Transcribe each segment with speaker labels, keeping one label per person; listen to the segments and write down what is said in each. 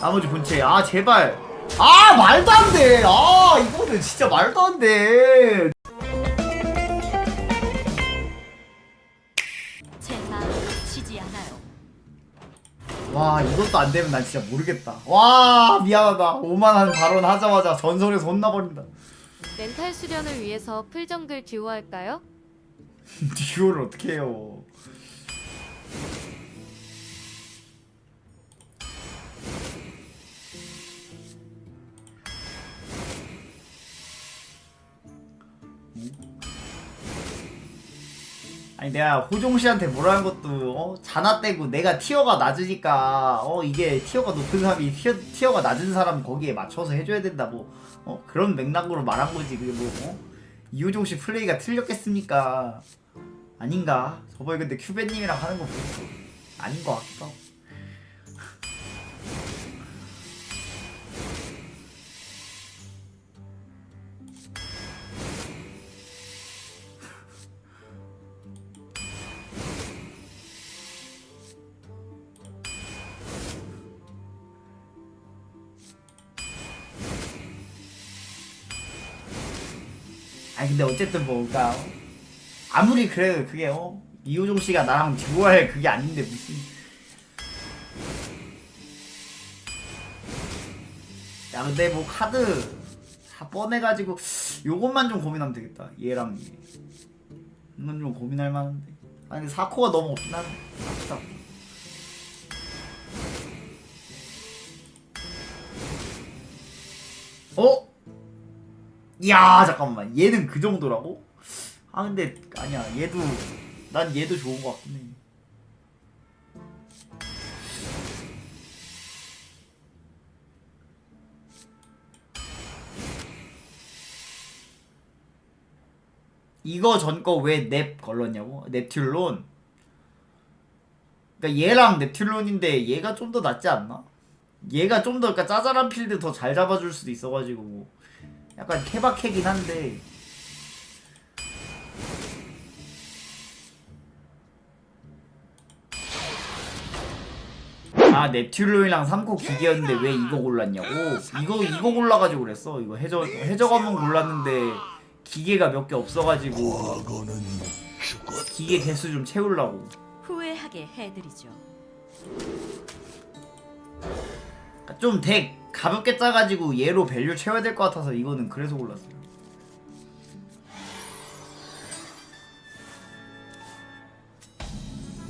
Speaker 1: 나머지 본체. 아 제발. 아 말도 안돼아 이거는 진짜 말도 안돼.
Speaker 2: 제 마음을 치지 않아요.
Speaker 1: 와 이것도 안 되면 난 진짜 모르겠다. 와 미안하다. 오만한 발언 하자마자 전설에서 혼나버린다.
Speaker 2: 멘탈 수련을 위해서 풀정글 듀오할까요?
Speaker 1: 듀오를 어떻게 해요 아니 내가 호종 씨한테 뭐라는 것도 어? 자나 떼고 내가 티어가 낮으니까 어 이게 티어가 높은 사람이 티어, 티어가 낮은 사람 거기에 맞춰서 해줘야 된다 뭐 어? 그런 맥락으로 말한 거지 그게 뭐 어? 이호종 씨 플레이가 틀렸겠습니까 아닌가 저번에 근데 큐베님이랑 하는 거 보고 아닌 것 같기도 하고 어쨌든 뭐 그니까 아무리 그래도 그게 어? 이호종 씨가 나랑 듀오할 그게 아닌데 무슨. 야 근데 뭐 카드 다 뻔해가지고 요것만 좀 고민하면 되겠다. 얘랑 얘. 이건 좀 고민할 만한데. 아니 사코가 너무 없긴 한데 아쉽다. 어? 이야 잠깐만 얘는 그 정도라고? 아 근데 아니야 얘도 난 얘도 좋은 것 같긴 해 이거 전 거 왜 넵 걸렀냐고? 넵튠론 그니까 얘랑 넵튠론인데 얘가 좀 더 낫지 않나? 얘가 좀 더 그러니까 짜잘한 필드 더 잘 잡아줄 수도 있어가지고 뭐 약간 케바케긴 한데. 아 넵튠론이랑 3코 기계였는데 왜 이거 골랐냐고? 이거 이거 골라가지고 그랬어. 이거 해적 해적 한번 골랐는데 기계가 몇 개 없어가지고 기계 개수 좀 채우려고.
Speaker 2: 후회하게 해드리죠.
Speaker 1: 그러니까 좀덱 가볍게 짜가지고 얘로 밸류 채워야 될 것 같아서 이거는 그래서 골랐어요.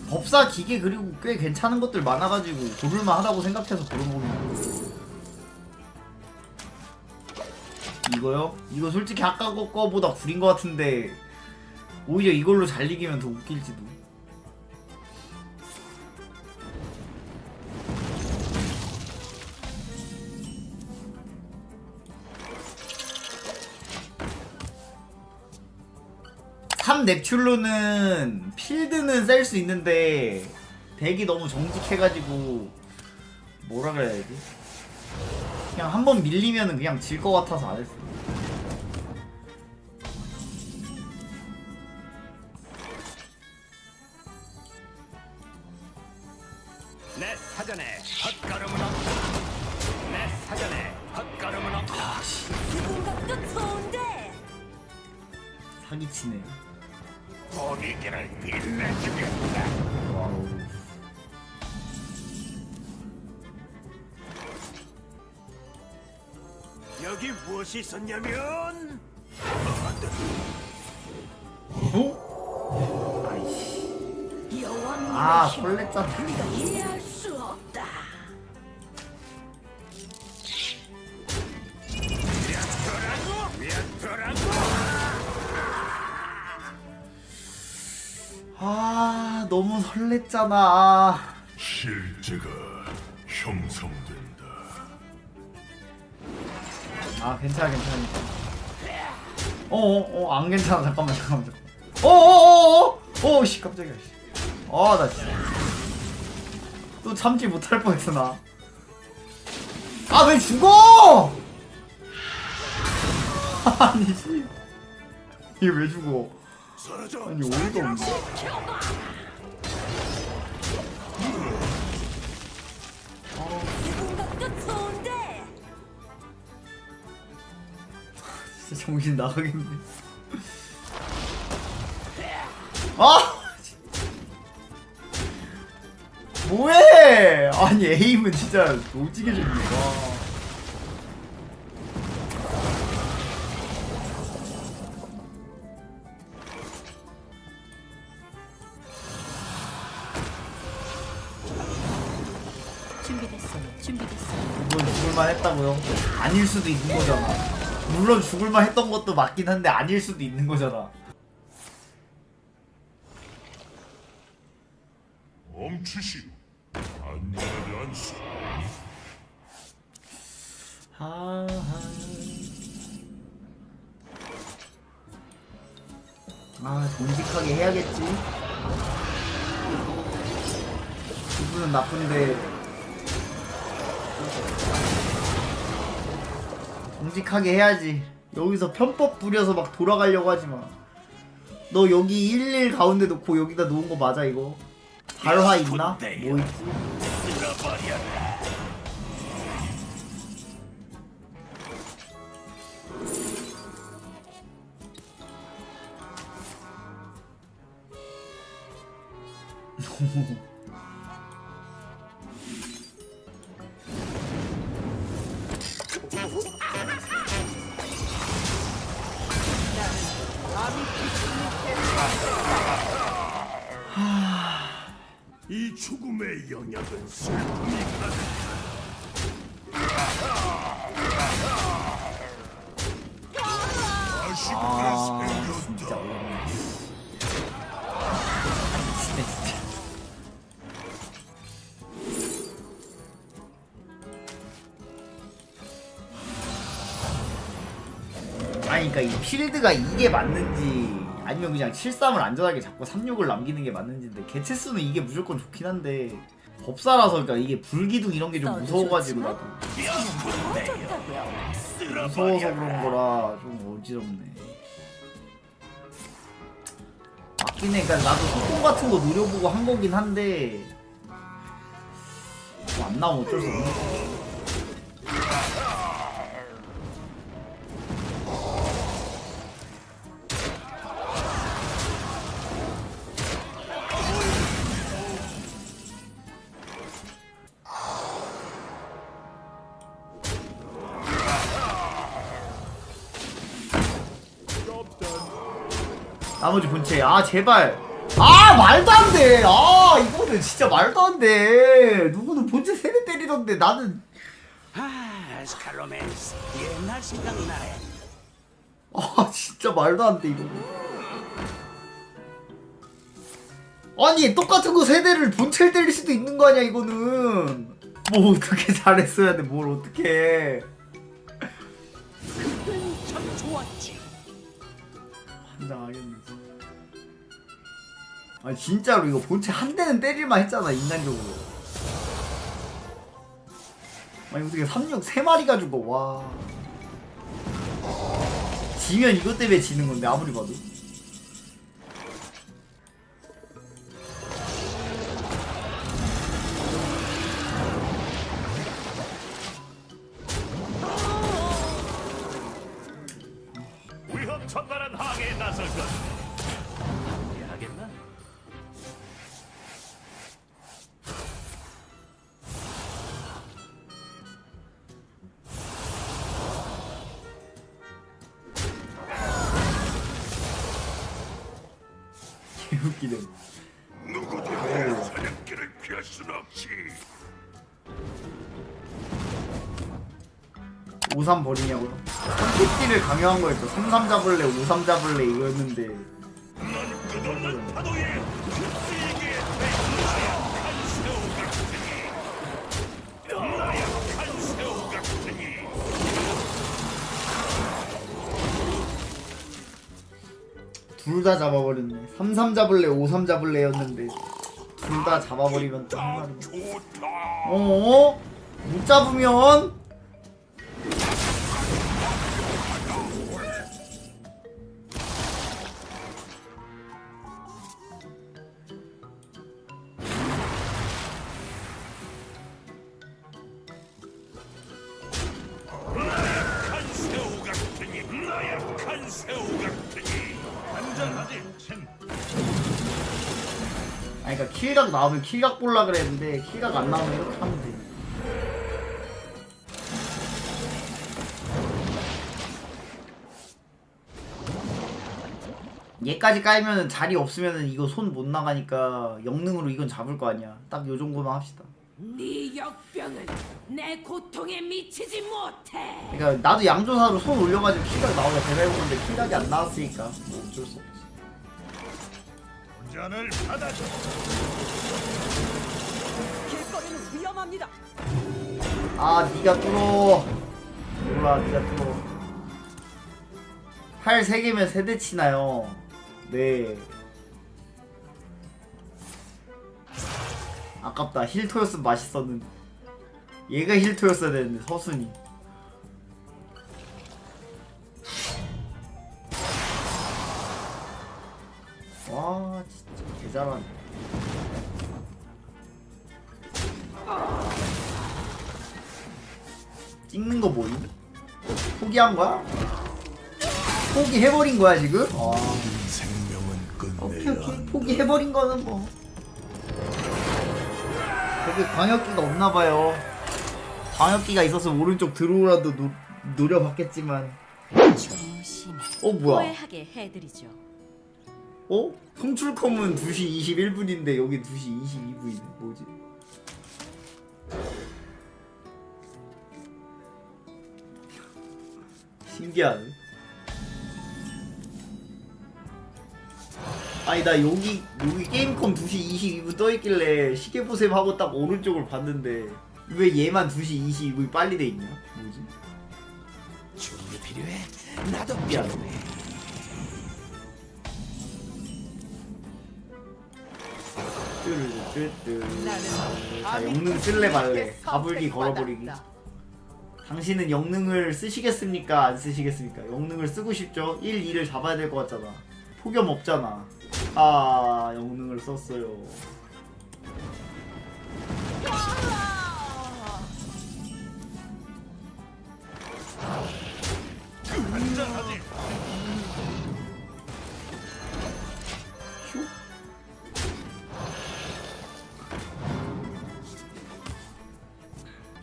Speaker 1: 법사 기계 그리고 꽤 괜찮은 것들 많아가지고 고를만 하다고 생각해서 고른 거긴 이거요? 이거 솔직히 아까 거 거보다 구린 것 같은데 오히려 이걸로 잘 이기면 더 웃길지도. 삼 넵튠로는 필드는 셀 수 있는데 덱이 너무 정직해가지고 뭐라 그래야 되지? 그냥 한 번 밀리면은 그냥 질 것 같아서 안 했어
Speaker 3: 무엇이 있었냐면
Speaker 1: 어? 아이씨. 아 설렜잖아.
Speaker 2: 이해할 수 없다.
Speaker 1: 아 너무 설렜잖아.
Speaker 4: 실제가
Speaker 1: 아 괜찮아 괜찮아 괜찮아. 어어 어 안 괜찮아 잠깐만 잠깐만. 어어어어 어씨 깜짝이야. 아나 진짜 또 참지 못할 뻔했어 나. 아 왜 죽어? 아니 씨. 이게 왜 죽어? 아니 어이가 없네. 정신 나가겠네. 아! 뭐해! 아니 에임은 진짜 오지게 좋네. 와.
Speaker 2: 준비됐어요. 준비됐어요.
Speaker 1: 이건 죽을만 했다고요? 아닐 수도 있는 거잖아. 물론 죽을만 했던 것도 맞긴 한데 아닐 수도 있는 거잖아.
Speaker 4: 멈추시오. 안녕하지 않소.
Speaker 1: 하하. 아, 정직하게 해야겠지. 기분은 나쁜데. 정직하게 해야지. 여기서 편법 부려서 막 돌아가려고 하지 마. 너 여기 11 가운데 놓고 여기다 놓은 거 맞아, 이거? 발화 있나? 뭐 있지?
Speaker 3: 이 죽음의 영역은 슬픔이
Speaker 4: 아시
Speaker 1: 그니까 이 필드가 이게 맞는지 아니면 그냥 73을 안전하게 잡고 36을 남기는 게 맞는지인데 개체수는 이게 무조건 좋긴 한데 법사라서 그러니까 이게 불기둥 이런 게 좀 무서워가지고 나도 무서워서 그런 거라 좀 어지럽네. 맞긴 해. 그러니까 나도 소통 같은 거 노려보고 한 거긴 한데 뭐안 나오면 어쩔 수 없는 거. 나머지 본체. 아 제발. 아 말도 안 돼. 아 이거는 진짜 말도 안 돼. 누구는 본체 세대 때리던데 나는
Speaker 3: 아, 스칼로멘스 옛날 생각이 나네.
Speaker 1: 아 진짜 말도 안돼 이거. 아니 똑같은 거 세대를 본체를 때릴 수도 있는 거 아니야 이거는. 뭐 어떻게 잘했어야 돼. 뭘 어떻게.
Speaker 3: 참 좋았지.
Speaker 1: 환장하겠네. 아니 진짜로 이거 본체 한 대는 때릴만 했잖아 인간적으로. 아니 어떻게 36세 마리가 죽어 와. 지면 이것 때문에 지는 건데 아무리 봐도. 개웃기네.
Speaker 4: 누구도 사냥길을 피할 순 없지.
Speaker 1: 53 버리냐고요? 선택기를 강요한 거였죠. 33 잡을래, 53 잡을래 이거였는데.
Speaker 3: 끝없는 파도에
Speaker 1: 둘 다 잡아버렸네. 33 잡을래, 53 잡을래였는데. 둘 다 잡아버리면 또 한 마리.
Speaker 3: 좋다.
Speaker 1: 어? 못 잡으면? 킬각 나오면 킬각 볼라 그랬는데 킬각 안 나오면 이렇게 하면 돼. 얘까지 깔면은 자리 없으면은 이거 손 못 나가니까 영능으로 이건 잡을 거 아니야. 딱 요 정도만 합시다.
Speaker 5: 네 역병은 내 고통에 미치지 못해.
Speaker 1: 그러니까 나도 양조사로 손 올려가지고 킬각 나오자 대해보는데 킬각이 안 나왔으니까. 뭐 어쩔 수 없지
Speaker 3: 잔을 받아줘.
Speaker 5: 길거리는 위험합니다.
Speaker 1: 아 니가 뚫어. 몰라 니가 뚫어. 팔 3개면 세대 치나요. 네. 아깝다. 힐토였으면 맛있었는데 얘가 힐토였어야 되는데 서순이. 와 진짜 개잘하네 찍는 거 뭐임? 포기한 거야? 포기해버린 거야 지금? 아,
Speaker 4: 생명은
Speaker 1: 오케이 오케이. 포기해버린 거는 뭐. 되게 광역기가 없나봐요. 광역기가 있었으면 오른쪽 들어오라도 노, 노려봤겠지만.
Speaker 2: 조심히
Speaker 1: 어 뭐야?
Speaker 2: 후회하게 해드리죠.
Speaker 1: 어? 송출컴은 2시 21분인데 여기 2시 22분이네 뭐지? 신기하네 아니 나 여기 여기 게임컴 2시 22분 떠있길래 시계보셈 하고 딱 오른쪽을 봤는데 왜 얘만 2시 22분이 빨리 돼 있냐? 뭐지?
Speaker 3: 준비 필요해. 나도
Speaker 1: 미안 자 영능 쓸래 말래. 가불기 걸어버리기. 당신은 영능을 쓰시겠습니까? 안 쓰시겠습니까? 영능을 쓰고 싶죠? 1, 2를 잡아야 될 것 같잖아. 폭염 없잖아. 아 영능을 썼어요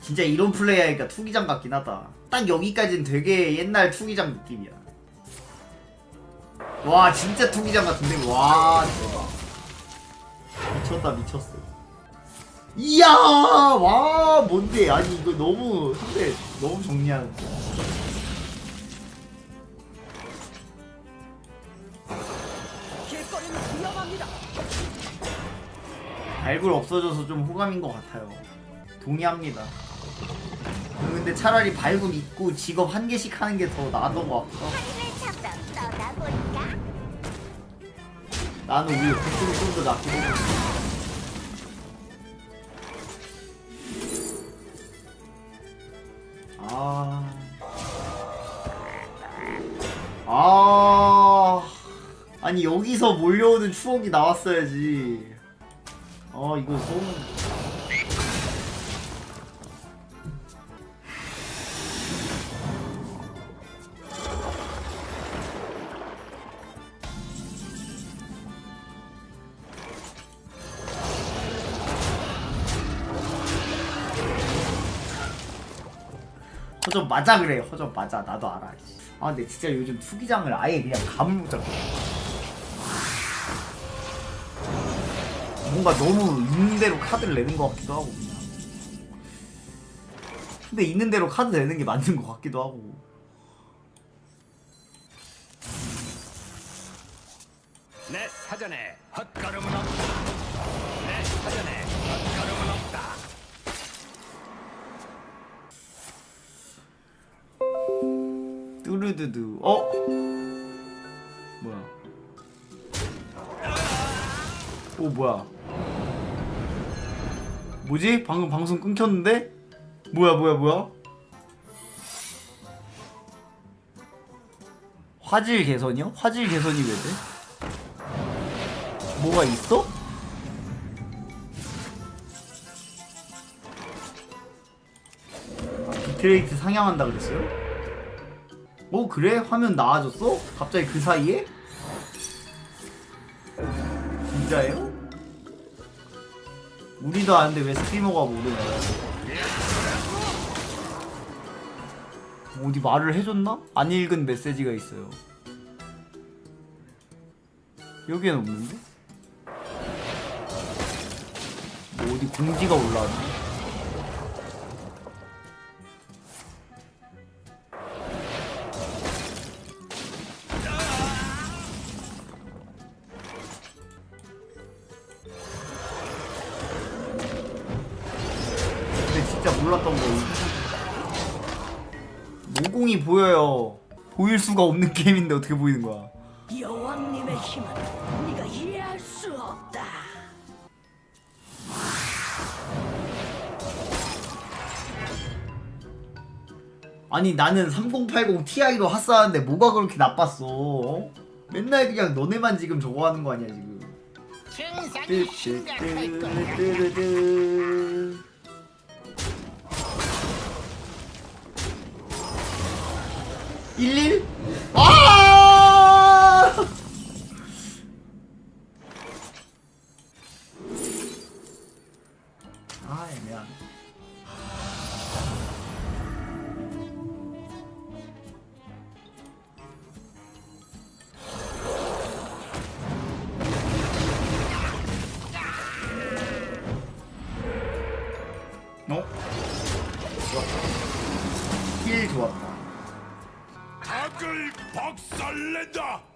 Speaker 1: 진짜 이런 플레이 하니까 투기장 같긴 하다. 딱 여기까지는 되게 옛날 투기장 느낌이야. 와 진짜 투기장 같은데? 와 대박. 미쳤다 미쳤어. 이야! 와 뭔데? 아니 이거 너무 상대 너무
Speaker 5: 길거리는 위험합니다.
Speaker 1: 발굴 없어져서 좀 호감인 것 같아요. 동의합니다. 음, 근데 차라리 발굴 있고 직업 한 개씩 하는 게 더 나은 것 같기도 하고. 나는 오히려 그쪽이 좀더 해. 아. 아. 아니 여기서 몰려오는 추억이 나왔어야지. 아 이거 너무 맞아 그래. 허접 맞아. 나도 알아. 아 근데 진짜 요즘 투기장을 아예 그냥 감을 못 잡고. 뭔가 너무 있는 대로 카드를 내는 것 같기도 하고. 그냥. 근데 있는 대로 카드 내는 게 맞는 것 같기도 하고.
Speaker 3: 내 사전에 헛걸음은 없다.
Speaker 1: 뚜루두두 어? 뭐야 오 뭐야 뭐지? 방금 방송 끊겼는데? 뭐야 뭐야 뭐야? 화질 개선이요? 화질 개선이 왜 돼? 뭐가 있어? 아, 비트레이트 상향한다 그랬어요? 어 그래? 화면 나아졌어? 갑자기 그 사이에? 진짜예요? 우리도 아는데 왜 스트리머가 모르냐 어디 말을 해줬나? 안 읽은 메시지가 있어요 여기엔 없는데? 뭐 어디 공지가 올라왔네 모공이 보여요 보일 수가 없는 게임인데 어떻게 보이는 거야
Speaker 5: 여왕님의 힘은 네가 이해할 수 없다.
Speaker 1: 아니 나는 3080 Ti로 핫싸는데 뭐가 그렇게 나빴어 어? 맨날 그냥 너네만 지금 저거 하는 거 아니야 지금
Speaker 6: 증상이 심각할 거야.
Speaker 1: 일일?
Speaker 4: 박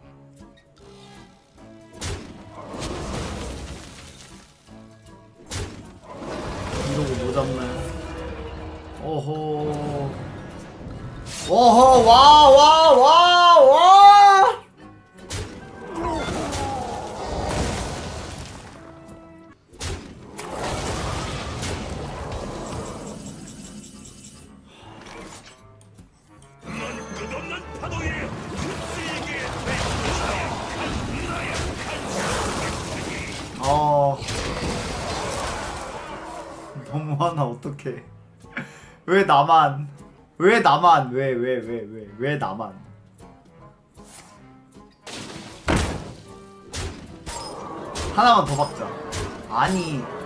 Speaker 1: 너무하나, 어떡해. 왜 나만. 왜 나만. 왜, 왜, 왜, 왜, 왜 나만. 하나만 더 박자. 아니.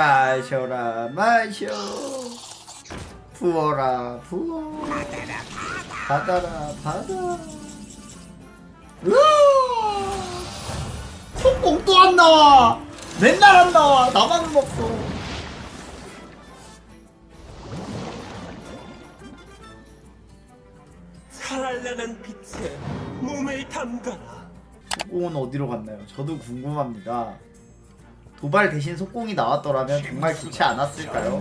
Speaker 6: 마셔.
Speaker 1: 마셔라 마셔. 부어라 부어. 받아라 받아. 으아! 속공 또안 나와. 맨날 안 나와. 나만 먹어
Speaker 3: 살아나는 빛에 몸을 담가라.
Speaker 1: 속공은 어디로 갔나요? 저도 궁금합니다 도발 대신 속공이 나왔더라면 정말 좋지 않았을까요?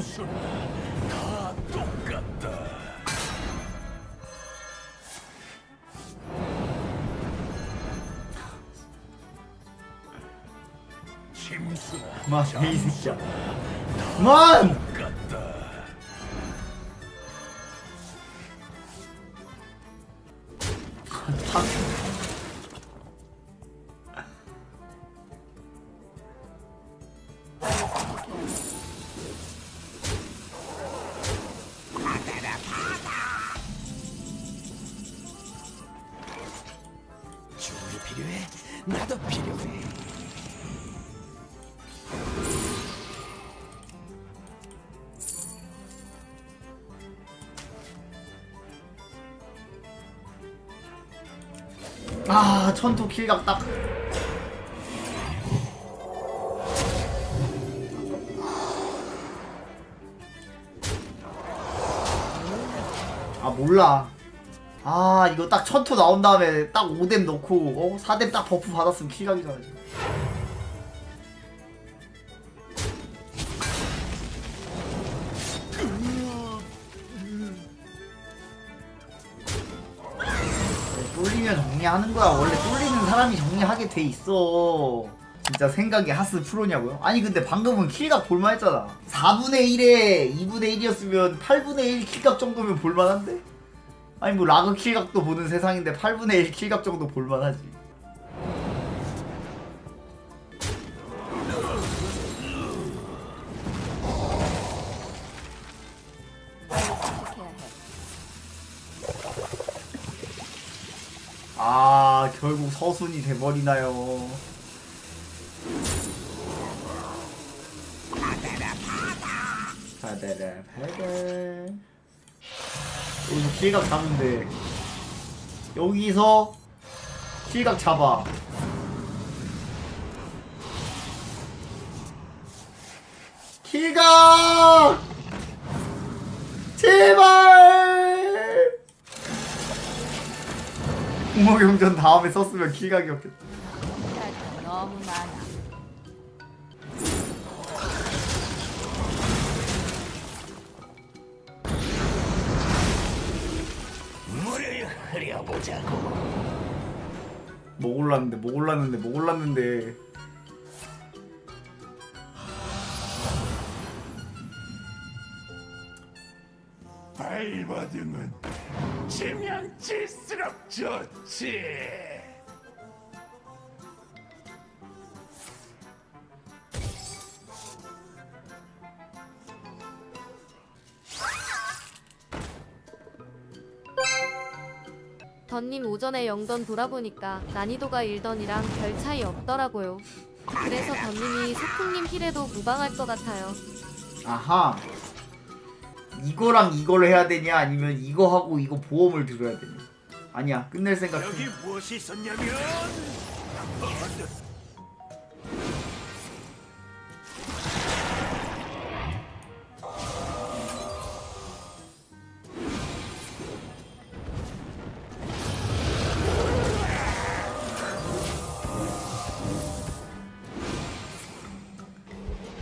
Speaker 1: 그만 이 새끼야 그만 아 천투 킬각 딱 아, 몰라. 아, 이거 딱 천투 나온 다음에 딱 5뎀 넣고, 어? 4뎀 딱 버프 받았으면 킬각이잖아, 지금. 정리하는 거야. 원래 쫄리는 사람이 정리하게 돼 있어. 진짜 생각이 하스 프로냐고요? 아니 근데 방금은 킬각 볼만했잖아. 4분의 1에 2분의 1이었으면 8분의 1 킬각 정도면 볼만한데? 아니 뭐 라그 킬각도 보는 세상인데 8분의 1 킬각 정도 볼만하지. 서순이 돼버리나요. 바다라 바다. 여기서 킬각 잡는데 여기서 킬각 잡아. 킬각 제발. 공허경전 다음에 썼으면 킬각이었겠다. 뭐 골랐는데 뭐 골랐는데 뭐 골랐는데
Speaker 4: 발버둥은 지면 질수록 좋지.
Speaker 7: 던님 오전에 영던 돌아보니까 난이도가 1던이랑 별 차이 없더라고요. 그래서 던님이 소풍님 힐에도 무방할 것 같아요.
Speaker 1: 아하 이거랑 이걸 해야 되냐 아니면 이거 하고 이거 보험을 들어야 되냐 아니야 끝낼 생각
Speaker 4: 여기 무엇이 있었냐면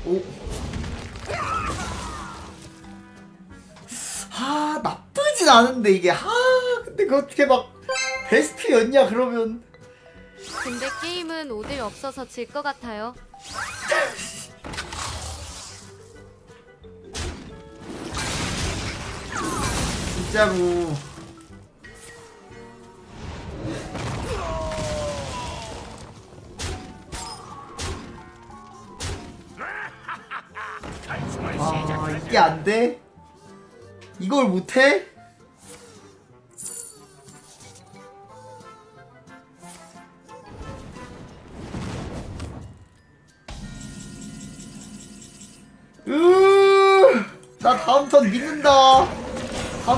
Speaker 1: 오. 아 나쁘진 않은데 이게 아 근데 그 어떻게 막 베스트였냐 그러면
Speaker 7: 근데 게임은 오딜 없어서 질 것 같아요.
Speaker 1: 진짜로 아 이게 안 돼? 이걸 못해?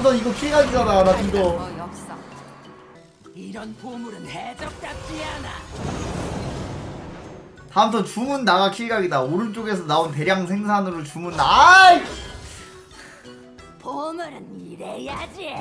Speaker 1: 다음 턴 이거 킬각이잖아. 나 이거.
Speaker 2: 없어.
Speaker 5: 이런 보물은 해적답지 않아.
Speaker 1: 다음 턴 주문 나가 킬각이다. 오른쪽에서 나온 대량 생산으로 주문 나. 아이!
Speaker 5: 보물은 이래야지.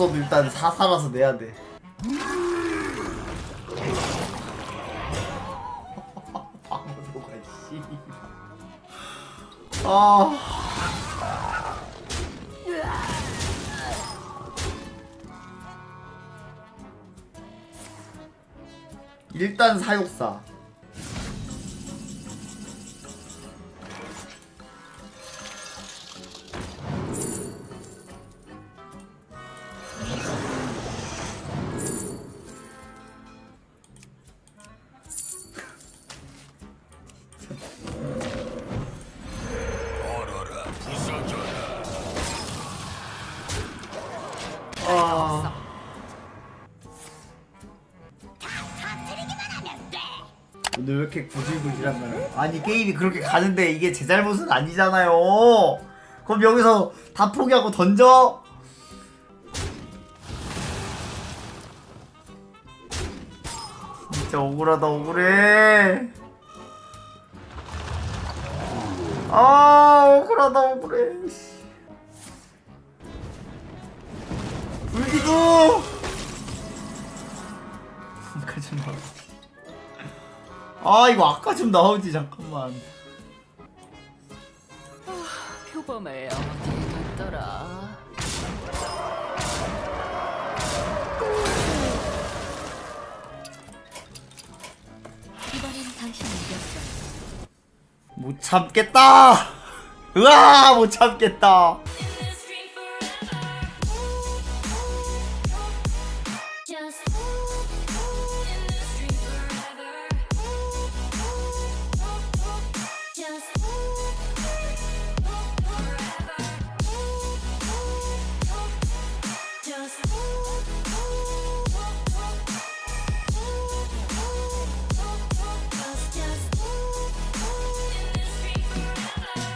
Speaker 1: 얼었어도 일단 사살아서 내야 돼. 방어도가 씨. 아. 일단 사육사. 이렇게 구질구질한 거야? 아니 게임이 그렇게 가는데 이게 제 잘못은 아니잖아요. 그럼 여기서 다 포기하고 던져? 진짜 억울하다 억울해. 아 억울하다 억울해. 아까 좀 나오지. 아 이거 아까 좀 나오지 잠깐만.
Speaker 2: 표범을 어디에 뒀더라.
Speaker 5: 이번엔 당신이 이겼어.
Speaker 1: 못 참겠다. 으아 못 참겠다.